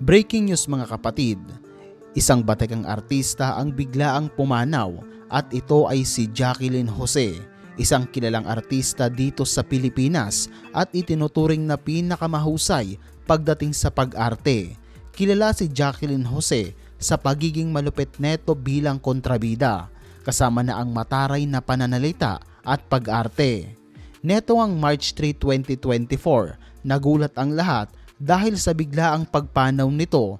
Breaking news mga kapatid, isang batikang artista ang biglaang pumanaw at ito ay si Jacqueline Jose, isang kilalang artista dito sa Pilipinas at itinuturing na pinakamahusay pagdating sa pag-arte. Kilala si Jacqueline Jose sa pagiging malupit neto bilang kontrabida, kasama na ang mataray na pananalita at pag-arte. Neto ang March 3, 2024, nagulat ang lahat dahil sa biglaang pagpanaw nito.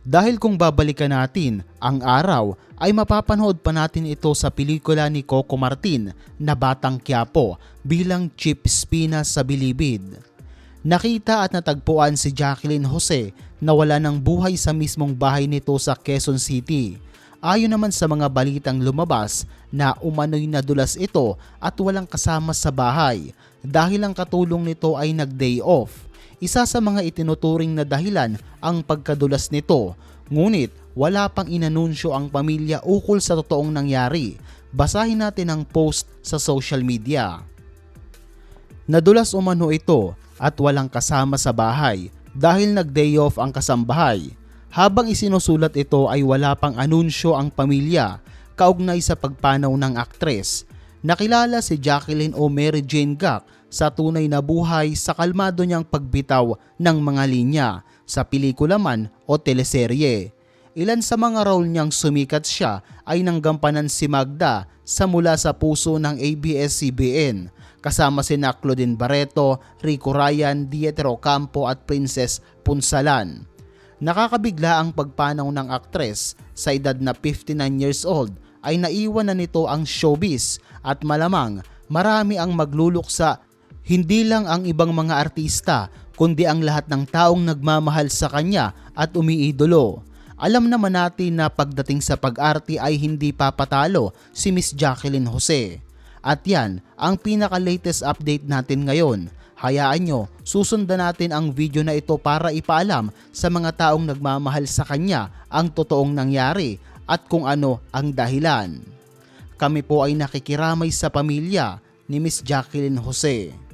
Dahil kung babalikan natin ang araw ay mapapanood pa natin ito sa pelikula ni Coco Martin na Batang Quiapo bilang Chip Spina sa Bilibid. Nakita at natagpuan si Jacqueline Jose na wala ng buhay sa mismong bahay nito sa Quezon City. Ayon naman sa mga balitang lumabas na umano'y nadulas ito at walang kasama sa bahay dahil ang katulong nito ay nag-day off. Isa sa mga itinuturing na dahilan ang pagkadulas nito, ngunit wala pang inanunsyo ang pamilya ukol sa totoong nangyari. Basahin natin ang post sa social media. Nadulas umano ito at walang kasama sa bahay dahil nag-day off ang kasambahay. Habang isinusulat ito ay wala pang anunsyo ang pamilya kaugnay sa pagpanaw ng aktres. Nakilala si Jacqueline o Mary Jane Gack sa tunay na buhay sa kalmado niyang pagbitaw ng mga linya sa pelikula man o teleserye. Ilan sa mga role niyang sumikat siya ay nanggampanan si Magda sa Mula sa Puso ng ABS-CBN kasama si Claudine Barreto, Rico Ryan, Dietro Campo at Princess Punsalan. Nakakabigla ang pagpanaw ng aktres sa edad na 59 years old ay naiwan na nito ang showbiz at malamang marami ang magluluksa hindi lang ang ibang mga artista kundi ang lahat ng taong nagmamahal sa kanya at umiidolo. Alam naman natin na pagdating sa pag-arte ay hindi papatalo si Miss Jacqueline Jose. At yan ang pinaka-latest update natin ngayon. Hayaan nyo, susundan natin ang video na ito para ipaalam sa mga taong nagmamahal sa kanya ang totoong nangyari at kung ano ang dahilan. Kami po ay nakikiramay sa pamilya ni Miss Jacqueline Jose.